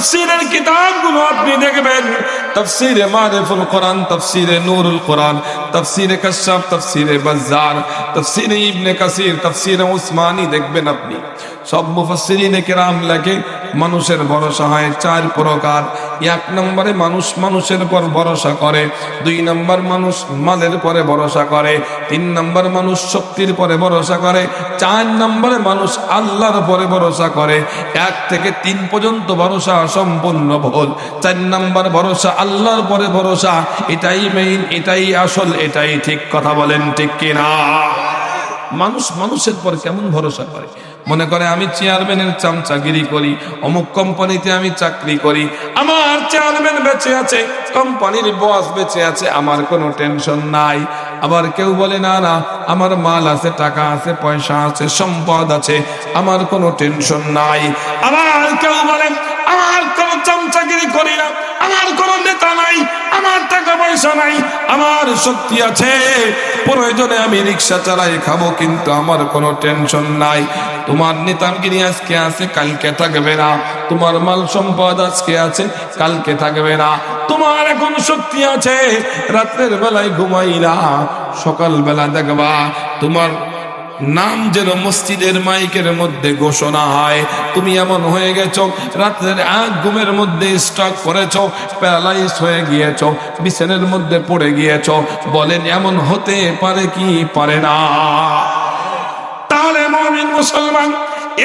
তফসিরের কিতাবগুলো আপনি দেখবেন তফসিরে মারিফুল কোরআন তফসিরে নূরুল কোরআন তফসিরে কাশাফ তফসিরে বাজার তফসিরে ইবনে কাসির তফসিরে উসমানী দেখবেন আপনি সব মুফাসসিরিনে কেরাম লেখে মানুষের ভরসা হয়, চার প্রকার। এক নম্বরে মানুষ মানুষের পর ভরসা করে, দুই নম্বর মানুষ মালের পরে ভরসা করে, তিন নম্বর মানুষ শক্তির পরে ভরসা করে, চার নম্বরে মানুষ আল্লাহর পরে ভরসা করে। এক থেকে তিন পর্যন্ত ভরসা সম্পূর্ণ ভুল। চার নম্বর ভরসা আল্লাহর পরে ভরসা, এটাই মেইন এটাই আসল, এটাই ঠিক। কথা বলেন ঠিক কিনা? মানুষ মানুষের পর কেমন ভরসা করে? মনে করে আমি চেয়ারম্যানের চামচাগিরি করি, অমুক কোম্পানিতে আমি চাকরি করি, আমার চেয়ারম্যান বেঁচে আছে কোম্পানির বস বেঁচে আছে, আমার কোনো টেনশন নাই। আবার কেউ বলে, না না, আমার মাল আছে, টাকা আছে, পয়সা আছে, সম্পদ আছে, আমার কোনো টেনশন নাই। আবার কেউ বলে, আমার কোনো চামচাগিরি করি না, আমার কোনো নেতা নাই। আমার টাকা পয়সা নাই, আমার শক্তি আছে। প্রয়োজনে আমি রিক্সা চালাই খাব, কিন্তু আমার কোনো টেনশন নাই। তোমার নেতাগিরি আজকে আছে, কালকে থাকবে না। তোমার মাল সম্পদ আজকে আছে, কালকে থাকবে না। তোমার এখন শক্তি আছে, রাত্রের বেলায় ঘুমাই না সকাল বেলা দেখবা তোমার নাম যেন মসজিদের মাইকের মধ্যে ঘোষণা হয়। তুমি এমন হয়ে গেছো, রাতের এক ঘুমের মধ্যে স্টক করেছ প্যারালাইজ হয়ে গিয়েছ, বিছানের মধ্যে পড়ে গিয়েছ। বলেন, এমন হতে পারে কি পারে না? তাহলে মমিন মুসলমান,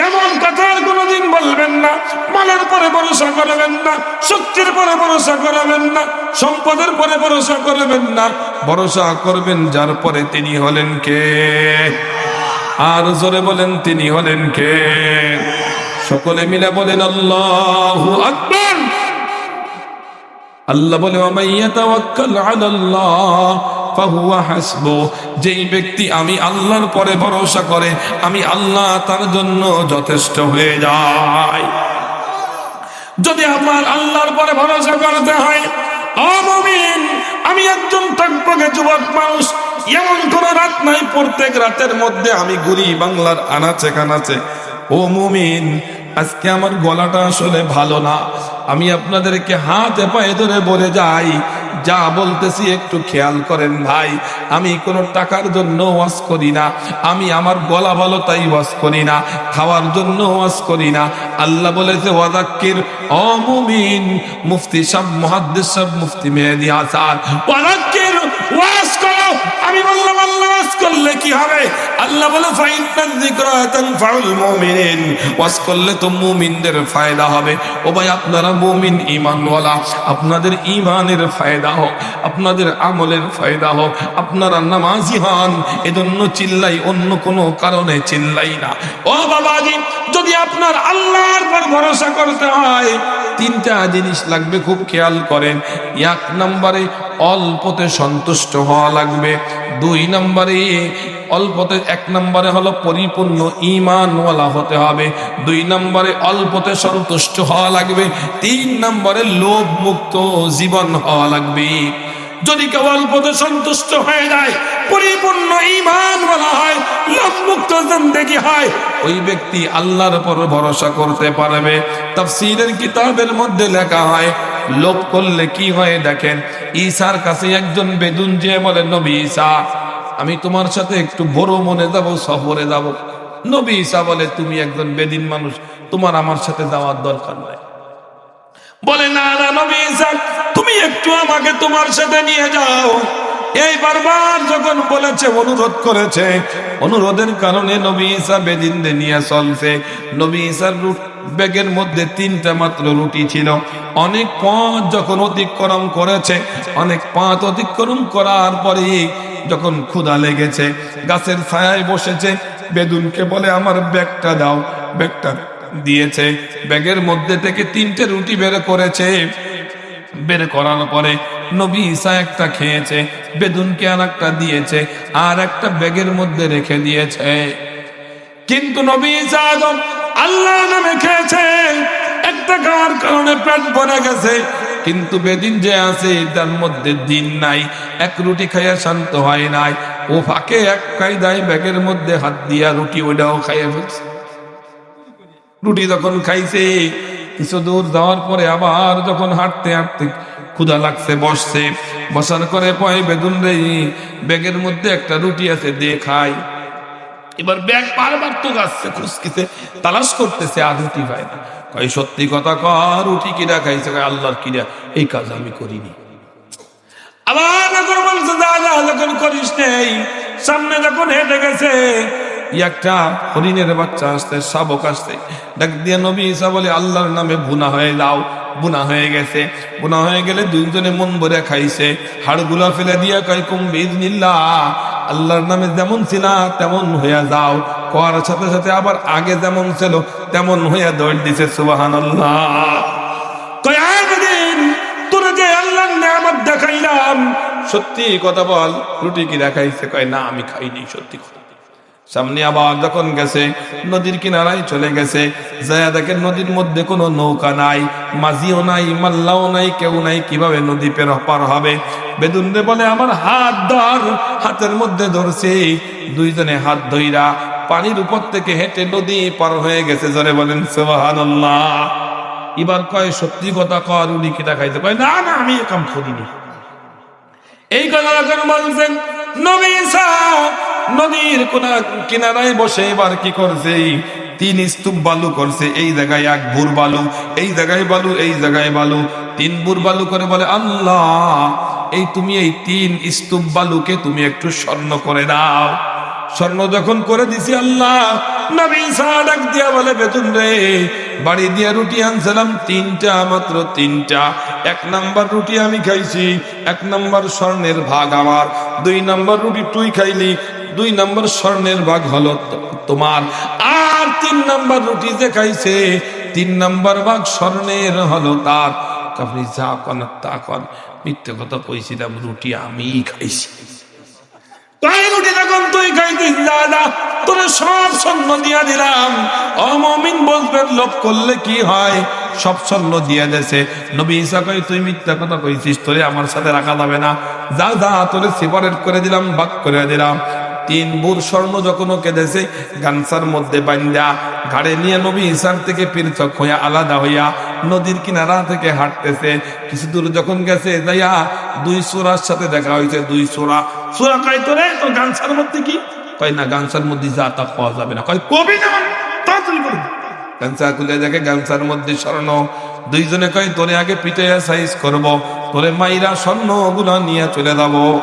এমন কথা কোনোদিন বলবেন না। মালের পরে ভরসা করবেন না, শক্তির পরে ভরসা করবেন না, সম্পদের পরে ভরসা করবেন না। ভরসা করবেন যার পরে তিনি হলেন কে? আর জোরে বলেন, তিনি হলেন কে? সকলে মিলে বলেন, আল্লাহ আকবর। আল্লাহ বলে যেই ব্যক্তি আমি আল্লাহর পরে ভরসা করে, আমি আল্লাহ তার জন্য যথেষ্ট হয়ে যায় যদি আমার আল্লাহর পরে ভরসা করতে হয় আমি একজন টকবকে যুবক মানুষ। এমন কোন রাত নাই প্রত্যেক রাতের মধ্যে আমি ঘুরি বাংলার আনাচে কানাচে। ও মুমিন, আজকে আমার গলাটা আসলে ভালো না। আমি আপনাদেরকে হাতে পায়ে ধরে বলে যাই, যা বলতেছি একটু খেয়াল করেন ভাই। আমি কোনো টাকার জন্য ওয়াজ করি না, আমি আমার গলা ভালো তাই ওয়াজ করি না, খাওয়ার জন্য ওয়াজ করি না। আল্লাহ বলেছে, ওয়াদাক্কির অমুমিন মুফতি সাহেব, মুহাদ্দিস সাহেব, মুফতি মেহেদি হাসান, ওয়াদাক্কির, ওয়াজ করো আমি বললাম চিল্লাই, অন্য কোনো কারণে চিল্লাই না। ও বাবাজি, যদি আপনার আল্লাহর পর ভরসা করতে হয়, তিনটা জিনিস লাগবে, খুব খেয়াল করেন। এক নম্বরে, অল্পতে সন্তুষ্ট হওয়া লাগবে। দুই নম্বরে, অল্পতে এক নম্বরে হলো পরিপূর্ণ ইমানওয়ালা হতে হবে। দুই নম্বরে অল্পতে সন্তুষ্ট হওয়া লাগবে। তিন নম্বরে লোভ মুক্ত জীবন হওয়া লাগবে। যদি কেউ অল্পতে সন্তুষ্ট হয়ে যায়, পরিপূর্ণ ইমান বলা হয়, লোভমুক্ত জিন্দেগি হয়, ওই ব্যক্তি আল্লাহর উপর ভরসা করতে পারবে। তাফসীরের কিতাবের মধ্যে লেখা হয় লোভ করলে কি হয় দেখেন? ঈসার কাছে একজন বেদুন যে বলে, নবী ঈসা আমি তোমার সাথে একটু বড় মনে যাব, সফরে যাব। নবী ঈসা বলে, তুমি একজন বেদিন মানুষ, তোমার আমার সাথে যাওয়ার দরকার নাই। বলে, না না, নবী ঈসা তুমি একটু আমাকে তোমার সাথে নিয়ে যাও। এই বারবার যখন বলেছে, অনুরোধ করেছে, অনুরোধের কারণে নবী ঈসা বেদিনদের নিয়ে চলছে। নবী ঈসার রুট ব্যাগের মধ্যে তিনটা মাত্র রুটি ছিল। অনেক পথ যখন অতিক্রম করেছে, অনেক পথ অতিক্রম করার পরে যখন ক্ষুধা লেগেছে, গাছের ছায়ায় বসেছে, বেদুনকে বলে, আমার ব্যাগটা দাও। ব্যাগটা দিয়েছে। ব্যাগের মধ্যে থেকে তিনটে রুটি বের করেছে। বের করার পরে নবী ঈসা একটা খেয়েছে, বেদুনকে আর একটা দিয়েছে, আর একটা ব্যাগের মধ্যে রেখে দিয়েছে। কিন্তু নবী ঈসা আদম আল্লাহ নামে খেয়েছে। একটা খাওয়ার কারণে পেট ভরে গেছে। কিন্তু বেদিন যে আছে, তার মধ্যে দিন নাই। এক রুটি খাইয়া শান্ত হয় নাই। ও ফাঁকে এক কায়দায় ব্যাগের মধ্যে হাত দিয়া রুটি ওইটাও খাইয়া ফেলছে। রুটি যখন খাইছে, কিছু দূর যাওয়ার পরে আবার যখন হাঁটতে হাঁটতে ক্ষুধা লাগছে, বসছে। বসার করে পয় বেদুন রে, ব্যাগের মধ্যে একটা রুটি আছে দিয়ে খাই। এবার ব্যাগ বারবার তো গাছছে খুঁজকিতে তালাশ করতেছে, আর রুটি পায় না। কয়, সত্যি কথা কর, রুটি কিরা খাইছে? কয়, আল্লাহর কিরা এই কাজ আমি করিনি। হেঁটে গেছে একটা হরিণের বাচ্চা দিয়ে বলে, আল্লাহর নামে বুনা হয়ে যাও বুনা হয়ে গেছে। বুনা হয়ে গেলে দুইজনে মন ভরে খাইছে। হাড়গুলা ফেলে দিয়ে কয় কুম্বিদ নিল্লা আল্লাহর নামে যেমন ছিল তেমন হইয়া যাও। করার সাথে সাথে আবার আগে যেমন ছিল, তেমন হইয়া দৌড় দিছে সুবাহান আল্লাহ তোরা যে দেখাইলাম। সত্যি কথা বল, রুটি কয়, না, আমি খাইনি, সত্যি সামনে আবার যখন গেছে, নদীর কিনারায় চলে গেছে দেখে নদীর মধ্যে কোনো নৌকা নাই, মাঝিও নাই, মাল্লাও নাই, কেউ নাই, কীভাবে নদী পের পার হবে? বেদুনরে বলে, আমার হাত ধর। হাতের মধ্যে ধরছে। দুইজনে হাত ধইরা পানির উপর থেকে হেঁটে নদী পার হয়ে গেছে। জোরে বলেন, সুবহানাল্লাহ। এবার কয়, সত্যি কথা কর, উনি কিটা খাইতে কয়, না না, আমি এ কাম করিনি। এই কথা যখন বলছেন, নবী নদীর কোনা, কিনারায় বসে এবার কি করছে? তিন স্তূপ বালু করছে, এই জায়গায় এক ভুর বালু, এই জায়গায় বালু, এই জায়গায় বালু। তিন বুর বালু করে বলে, আল্লাহ এই তুমি এই তিন স্তূপ বালুকে তুমি একটু স্বর্ণ করে দাও। স্বর্ণ যখন করে দিছি আল্লাহ আমি খাইছি, এক নাম্বার স্বর্ণের ভাগ আমার, দুই নাম্বার রুটি তুই খাইলি, দুই নাম্বার স্বর্ণের ভাগ হলো তোমার। আর তিন নাম্বার রুটি যে খাইছে, তিন নাম্বার ভাগ স্বর্ণের হলো তার। আপনি যা কন আর তা কন। মিথ্যে কথা কইছিলাম রুটি আমিই খাইছি। সব স্বর্ণ হয়? তুই কথা কইছিস, তোরে আমার সাথে রাখা যাবে না। যা তোরে সেপারেট করে দিলাম দিলাম। তিন বুর স্বর্ণ যখন ওকে দেছে গানসার মধ্যে বান্ধা ঘাড়ে নিয়ে নবী ঈশার থেকে পৃথক হইয়া আলাদা হইয়া নদীর কিনারা থেকে হাঁটতেছে। কিছু দূর যখন গেছে যাইয়া দুই সোরার সাথে দেখা হয়েছে দুই সোরা। সোরা কয় তোরে? তোর গানসার মধ্যে কি? কয় না গানসার মধ্যে যা তা খাওয়া যাবে না। কয় কবি না মানে, তাড়াতাড়ি করে। গামছা খুলে দেখে গামছার মধ্যে স্বর্ণ। দুইজনে কয় তোরে আগে পিঠে সাইজ করব। তোরে মাইরা স্বর্ণগুলা নিয়ে চলে যাব।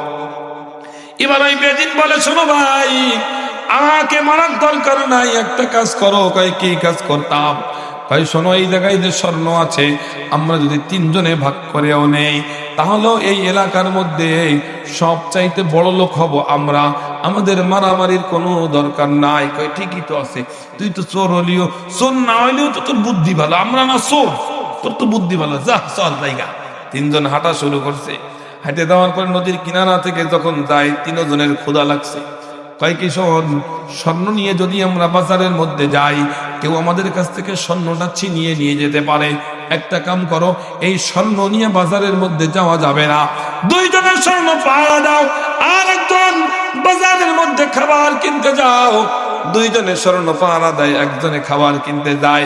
এবার ওই বেদিন বলে শোনো ভাই আমাকে মারার দরকার নাই। একটা কাজ করো। কয় কি কাজ করতাম? ভাই, শোনো, এই জায়গায় যে স্বর্ণ আছে, আমরা যদি তিনজনে ভাগ করেও নেই তাহলে এই এলাকার মধ্যে সব চাইতে বড় লোক হব আমরা। আমাদের মারামারির কোনো দরকার নাই। কয়, ঠিকই তো আছে। তুই তো চোর হলিও। চোর না হইলেও তো তোর বুদ্ধি ভালো। আমরা না চোর। তোর তো বুদ্ধি ভালো। যা, চল জায়গা। তিনজন হাঁটা শুরু করছে। হাঁটে দেওয়ার পরে নদীর কিনারা থেকে যখন যায়, তিনজনের ক্ষুধা লাগছে। কয় কি শোন, স্বর্ণ নিয়ে যদি আমরা বাজারের মধ্যে যাই, কেউ আমাদের কাছ থেকে স্বর্ণটা ছিনিয়ে নিয়ে যেতে পারে। একটা কাম করো, এই স্বর্ণ নিয়ে বাজারের মধ্যে যাওয়া যাবে না। দুইজনের স্বর্ণ পাওয়া দাও আর একজন বাজারের মধ্যে খাবার কিনতে যাও। দুইজনের স্বর্ণ পাহারা দেয় একজনে খাবার কিনতে যায়।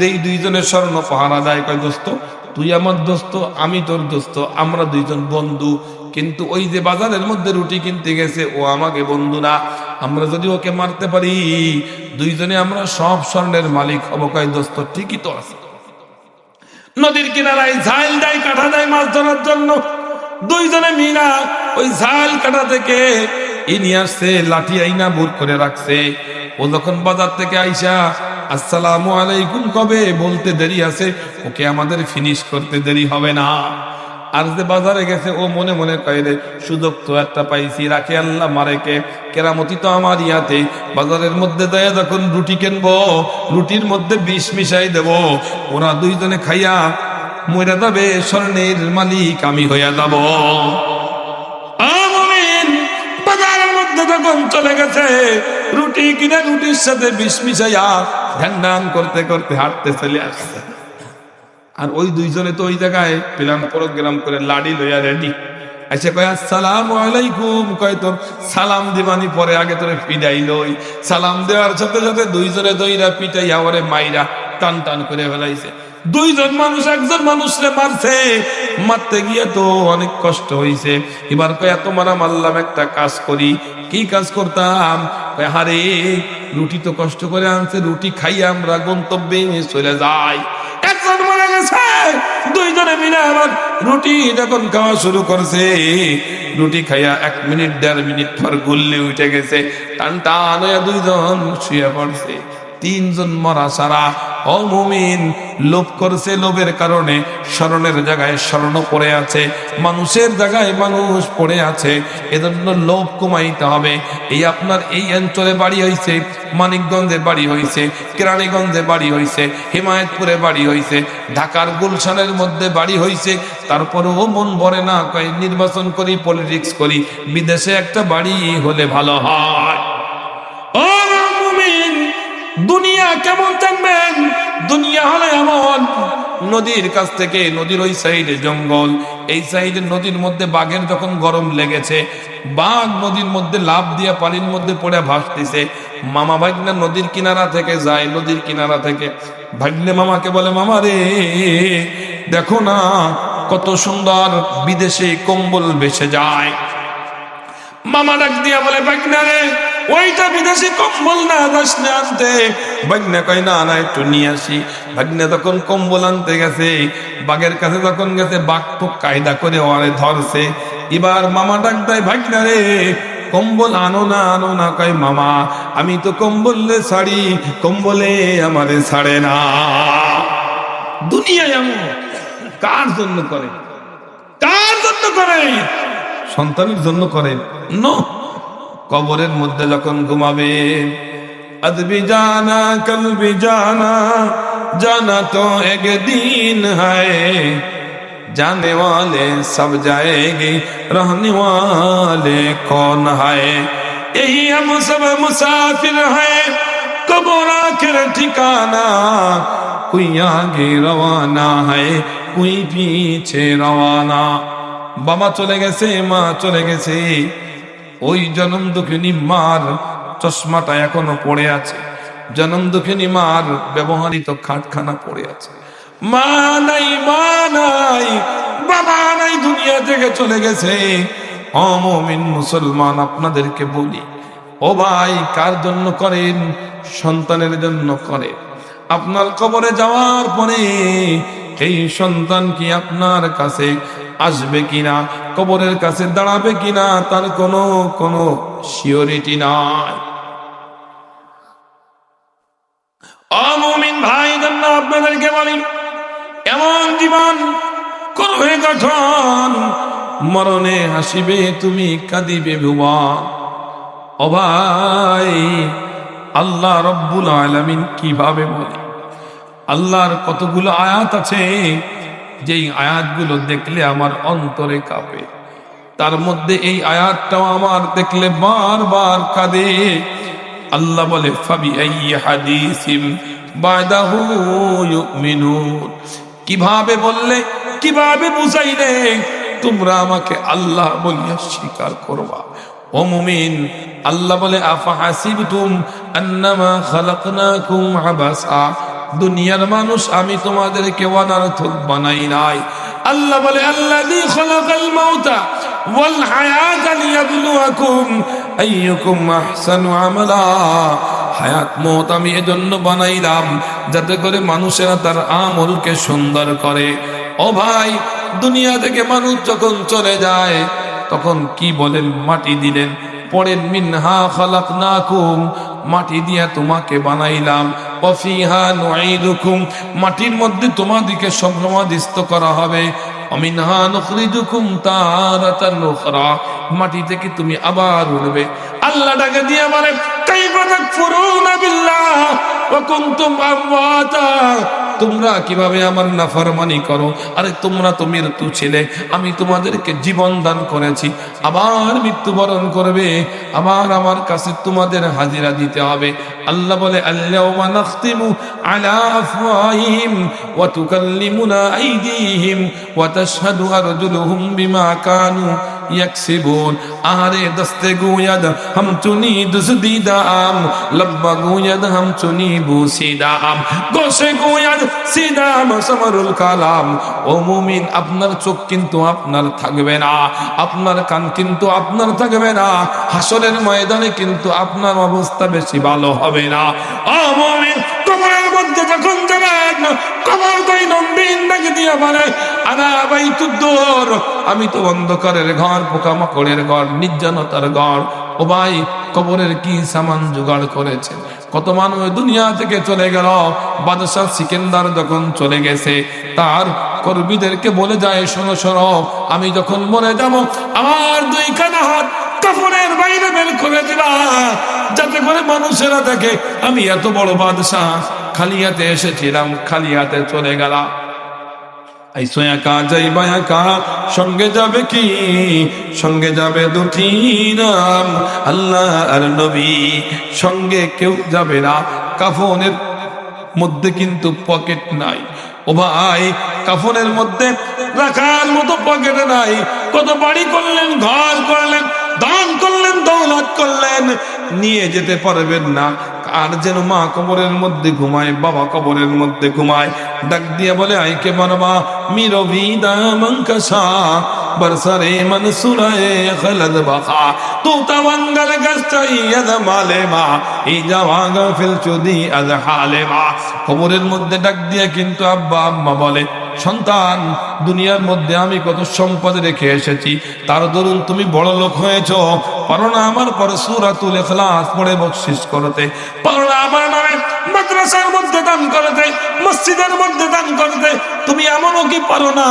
দেই দুইজনের স্বর্ণ পাহারা দেয় কয়, দোস্ত, তুই আমার দোস্ত, আমি তোর দোস্ত, আমরা দুইজন বন্ধু। কিন্তু ওই যে বাজারের মধ্যে রুটি কিনতে গেছে, ও আমাকে, বন্ধু না, আমরা যদি ওকে মারতে পারি, দুইজনে আমরা সব স্বর্ণের মালিক অবকায় দোস্ত, ঠিকই তো আছে। নদীর কিনারায় ঝাল দেয় কাটা দেয় মাছ ধরার জন্য। দুইজনে মিনা ওই ঝাল কাটা থেকে ই নিয়ে আসছে, লাঠি আইনা বুর করে রাখছে। ও যখন বাজার থেকে আইসা, আসসালামু আলাইকুম, কবে? বলতে দেরি আছে, ওকে আমাদের ফিনিশ করতে দেরি হবে না। আর যে বাজারে গেছে, ও মনে মনে কয় সুযোগ তো একটা পাইছি, রাখে আল্লাহ মারেকে কেরামতি তো আমার ইয়াতে, বাজারের মধ্যে দেয় যখন রুটি কিনবো, রুটির মধ্যে বিষ মিশাই দেব, ওরা দুইজনে খাইয়া মরে যাবে, স্বর্ণের মালিক আমি হইয়া যাব। বাজারের মধ্যে চলে গেছে, রুটি কিনে রুটির সাথে বিষ মিশাইয়া ধ্যান করতে করতে হাঁটতে চলে আসছে। আর ওই দুইজনে তো ওই জায়গায় প্ল্যান প্রোগ্রাম করে লাড়ি লইয়া রেডি। আচ্ছা কয়, আসসালাম আলাইকুম। কয় তোর, সালাম দিবানি পরে আগে তোরে পিডাই লই। সালাম দেওয়ার সাথে সাথে দুইজনে দইরা পিটাইয়া ওরে মাইরা টান টান করে ফেলাইছে। দুইজন মানুষ, একজন মানুষরে মারছে। মারতে গিয়ে তো অনেক কষ্ট হইছে। এবার কয়, এত মারা মারলাম একটা কাজ করি। কি কাজ করতাম? হারে, রুটি তো কষ্ট করে আনছে। রুটি খাইয়া আমরা গন্তব্যে চলে যাই। মিলে আবার রুটি যখন খাওয়া শুরু করছে, রুটি খাইয়া এক মিনিট, দেড় মিনিট পর গুল্লি উঠে গেছে, টান টান দুইজন শুয়ে পড়ছে। তিনজন মরা সারা অমুমিন লোভ করছে লোভের কারণে স্মরণের জায়গায় স্মরণ পড়ে আছে, মানুষের জায়গায় মানুষ পড়ে আছে, এজন্য লোভ কমাইতে হবে। এই আপনার এই অঞ্চলে বাড়ি হয়েছে মানিকগঞ্জে বাড়ি হয়েছে কেরানীগঞ্জে বাড়ি হয়েছে হিমায়তপুরে বাড়ি হয়েছে ঢাকার গুলশানের মধ্যে বাড়ি হয়েছে তারপরেও মন ভরে না কয়, নির্বাচন করি পলিটিক্স করি, বিদেশে একটা বাড়ি হলে ভালো হয়। দুনিয়া কেমন জানবেন দুনিয়া হলে এমন। নদীর কাছ থেকে নদীর ওই সাইডে জঙ্গল, এই সাইডে নদীর মধ্যে বাঘের যখন গরম লেগেছে, বাঘ নদীর মধ্যে লাভ দিয়ে পানির মধ্যে পড়ে ভাসতেছে। মামা ভাগ্নে নদীর কিনারা থেকে যায়, নদীর কিনারা থেকে। ভাগ্নে মামাকে বলে, মামা রে, দেখো না কত সুন্দর বিদেশে কম্বল বেসে যায়। মামা ডাক দিয়া বলে বাগনা রে ওইটা বিদেশি কম্বল না যাস না আনতে। বাগনা কয়, না না, একটু নিয়ে আসি। বাগনা তখন কম্বল আনতে গেছে। বাঘের কাছে যখন গেছে, বাঘ তো কায়দা করে ওরে ধরছে। এবার মামা ডাক দেয়, ভাগনা রে, কম্বল আনো না আনো না। কয়, মামা, আমি তো কম্বলে ছাড়ি, কম্বলে আমারে ছাড়ে না। দুনিয়ায় এমন কার জন্য করে? কার জন্য করে? সন্তানের জন্য করে? নো। কবরের মধ্যে যখন ঘুমাবে আদবি জানা কলবি জানা জানা তো একদিন হায় जाने वाले सब जाएंगे रहने वाले कौन है यही हम सब मुसाफिर हैं कबर आखिर ठिकाना कोई आगे रवाना है कोई पीछे रवाना বাবা চলে গেছে মা চলে গেছে ওই জনম দুঃখিনী মার চশমাটা এখনও পড়ে আছে। জনম দুঃখিনী মার ব্যবহারিত খাটখানা পড়ে আছে। মা নাই মা নাই, বাবা নাই, দুনিয়া থেকে চলে গেছে। অমমিন মুসলমান, আপনাদেরকে বলি, ও ভাই, কার জন্য করেন? সন্তানের জন্য করে আপনার কবরে যাওয়ার পরে এই সন্তান কি আপনার কাছে আসবে কিনা? কবরের কাছে দাঁড়াবে কিনা তার কোনো কোনো সিওরিটি নাই। অমুমিন ভাই জন্য আপনাদেরকে বলি এমন জীবন করবে গঠন মরণে হাসিবে, তুমি কাঁদিবে ভুবন ও ভাই, আল্লাহ রব্বুল আলামিন কীভাবে বলে আল্লাহর কতগুলো আয়াত আছে যেই আয়াতগুলো দেখলে আমার অন্তরে কাঁপে, তার মধ্যে এই আয়াতটাও আমার দেখলে বারবার কাঁদে। আল্লাহ বলে ফাবি হাদিসিম কীভাবে বললে, কীভাবে বুঝাইলে, তোমরা আমাকে আল্লাহ বলিয়া স্বীকার করবা। ও মুমিন, আল্লাহ বলে আফা হাসিবতুম আন্নামা খালাকনাকুম আবাসা দুনিয়ার মানুষ, আমি তোমাদেরকে অনার্থক বানাই নাই। আল্লাহ বলে, আল্লাযী খালাকাল মাউতা ওয়াল হায়াতা লিয়াবলুয়াকুম আইয়ুকুম আহসানু আমালা। হায়াত, মত আমি এজন্য বানাইলাম যাতে করে মানুষেরা তার আমলকে সুন্দর করে। ও ভাই, দুনিয়া থেকে মানুষ যখন চলে যায়, তখন কি বলেন? মাটি দিলেন পরের মিনহা খালাক নাকুম মাটি দিয়া তোমাকে বানাইলাম। অফিহা নুইদুকুম মাটির মধ্যে তোমাদিকে সমাধিস্থ করা হবে। অমিনহা নুখরিজুকুম তারাতান মাটি থেকে তুমি আবার উঠবে আল্লাহ ডাকে দিয়ে মানে কাইফা তাকফুরুনা বিল্লাহ, ওয়া কুনতুম আমওয়াতা তোমরা কীভাবে আমার নাফরমানি করো? আরে, তোমরা তো মৃত্যু ছেলে। আমি তোমাদেরকে জীবন দান করেছি। আবার মৃত্যুবরণ করবে। আবার আমার কাছে তোমাদের হাজিরা দিতে হবে। আল্লাহ বলে আল্লাহুম্মা নাখতিমু আলা আফওয়াহিম ওয়া তুকাল্লিমুনা আইদিহিম ওয়া তাশহাদু আরজুলুহুম বিমা কানু يكسبون آرے دست گوید ہم تنی دزدی دام لبا گوید ہم تنی بوسی دام گوش گوید সিদাম, সামারুল কালাম। ও মুমিন, আপনার চোখ কিন্তু আপনার থাকবে না। আপনার কান কিন্তু আপনার থাকবে না। হাসরের ময়দানে কিন্তু আপনার অবস্থা বেশি ভালো হবে না। ও মুমিন কবরের কি সামান জোগাড় করেছেন কত মানুষ দুনিয়া থেকে চলে গেল, বাদশাহ সিকেন্দার যখন চলে গেছে, তার কর্মীদেরকে বলে যায়, শোনো শোনো আমি যখন মরে যাব, আমার দুই কানা হাত কাপড়ের বাইরে বের করে দিবা যাতে করে মানুষেরা দেখে, আমি এত বড় বাদশাহ, খালি হাতে এসেছিলাম, খালি হাতে চলে একা সঙ্গে যাবে কি? সঙ্গে যাবে আল্লাহ আর নবী। সঙ্গে কেউ যাবে না, কাফনের মধ্যে কিন্তু পকেট নাই। ও ভাই, কাফনের মধ্যে রাখার মতো পকেটে নাই। কত বাড়ি করলেন, ঘর করলেন করলেন নিয়ে যেতে পারবেন না। আর যেন মা কবরের মধ্যে ঘুমায়, বাবা কবরের মধ্যে ঘুমায়। ডাক দিয়ে বলে আইকে বারবা মিরবি? কবরের মধ্যে ডাক দিয়ে কিন্তু আব্বা, আম্মা বলে সন্তান, দুনিয়ার মধ্যে আমি কত সম্পদ রেখে এসেছি। তার দরুন তুমি বড় লোক হয়েছ। পারো না আমার পরে সুরাতুল ইখলাস পড়ে বকশিস করতে। পারো না আমার নামে মাদ্রাসার মধ্যে দান করতে, মসজিদের মধ্যে দান করতে। তুমি এমনও কি পারো না?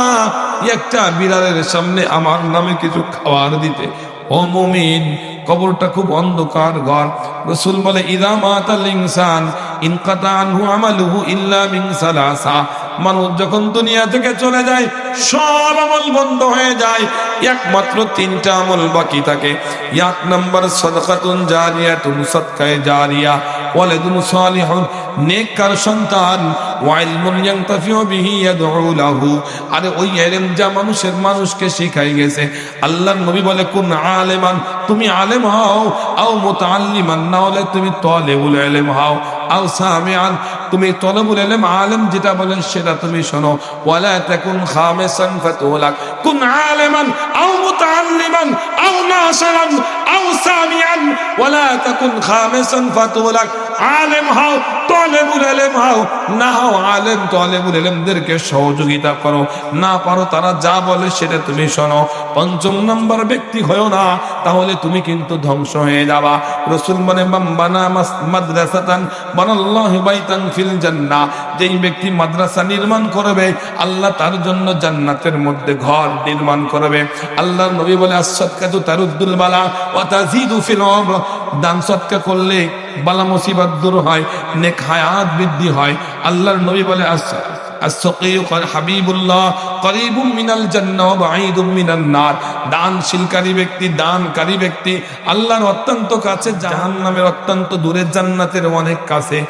একটা বিড়ালের সামনে আমার নামে কিছু খাবার দিতে। ও মুমিন, কবরটা খুব অন্ধকার ঘর। রসুল বলে, ইদা মাতাল ইনসান ইনকাতা আনহু আমালুহু ইল্লা মিন সালাসা। মানুষ যখন দুনিয়া থেকে চলে যায়, সব আমল বন্ধ হয়ে যায়। একমাত্র তিনটা আমল বাকি থাকে। এক নম্বর, সদকাতুন জারিয়া জারিয়াতুন, সদকায়ে জারিয়া। ওয়ালাদুন সালিহুন, নেককার সন্তান। ওয়াইলমুন ইয়ানতাফিউ বিহি ইয়াদউ লাহু। আরে ওই ইলম যা মানুষের মানুষকে শিখাই গেছে। আল্লাহর নবী বলে, কোন আলেমান, তুমি আলেম হও। আও মুতাআল্লিমান, না হলে তুমি তালেবুল ইলম হও। আও সামিআন তুমি তলবুল এলেম আলেম যেটা বলেন সেটা তুমি শোনো। ওয়ালা তাকুন খামিসান ফাতুলাক। কুন আলেমান আও মুতাআল্লিমান, আও নাসিরান, আও সামিআন ওয়ালা তাকুন খামিসান ফাতুলাক। আলেম হও, তলেবুল ইলম হও। না হও আলেম, তলেবুল ইলমদেরকে সহযোগিতা করো। না পারো তারা যা বলে সেটা তুমি শোনো। পঞ্চম নম্বর ব্যক্তি হয়েও না, তাহলে তুমি কিন্তু ধ্বংস হয়ে যাবা। রসুল মানে বাম্বানা মাদ্রাসাতান, বানাল্লাহু বাইতান ফিল জান্নাহ। যেই ব্যক্তি মাদ্রাসা নির্মাণ করবে, আল্লাহ তার জন্য জান্নাতের মধ্যে ঘর নির্মাণ করবে। আল্লাহর নবী বলে বালা ও তাজিদু ফিল দান সৎকা করলে বালা মুসিবত দূর হয়, নেক হায়াত বৃদ্ধি হয়। আল্লাহর নবী বলে আস জান্নাতের অনেক কাছে।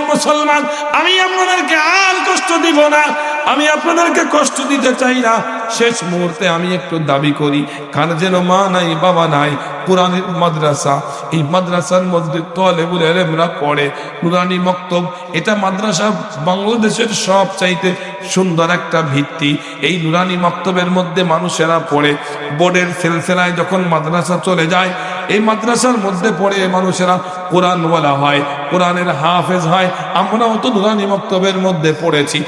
মুসলমান, আমি আপনাদেরকে আর কষ্ট দিব না। আমি আপনাদেরকে কষ্ট দিতে চাই না। শেষ মুহূর্তে আমি একটু দাবি করি কার যেন মা নাই, বাবা নাই, কোরআনের মাদ্রাসা, এই মাদ্রাসার মধ্যে তলেবুল এলেমরা পড়ে, নুরানি মক্তব, এটা মাদ্রাসা বাংলাদেশের সব চাইতে সুন্দর একটা ভিত্তি। এই নুরানি মক্তবের মধ্যে মানুষেরা পড়ে, বোর্ডের সিলসিলায় যখন মাদ্রাসা চলে যায়, এই মাদ্রাসার মধ্যে পড়ে মানুষেরা কোরআন বলা হয়, কোরআনের হাফেজ হয়। আমরাও তো নুরানি মক্তবের মধ্যে পড়েছি।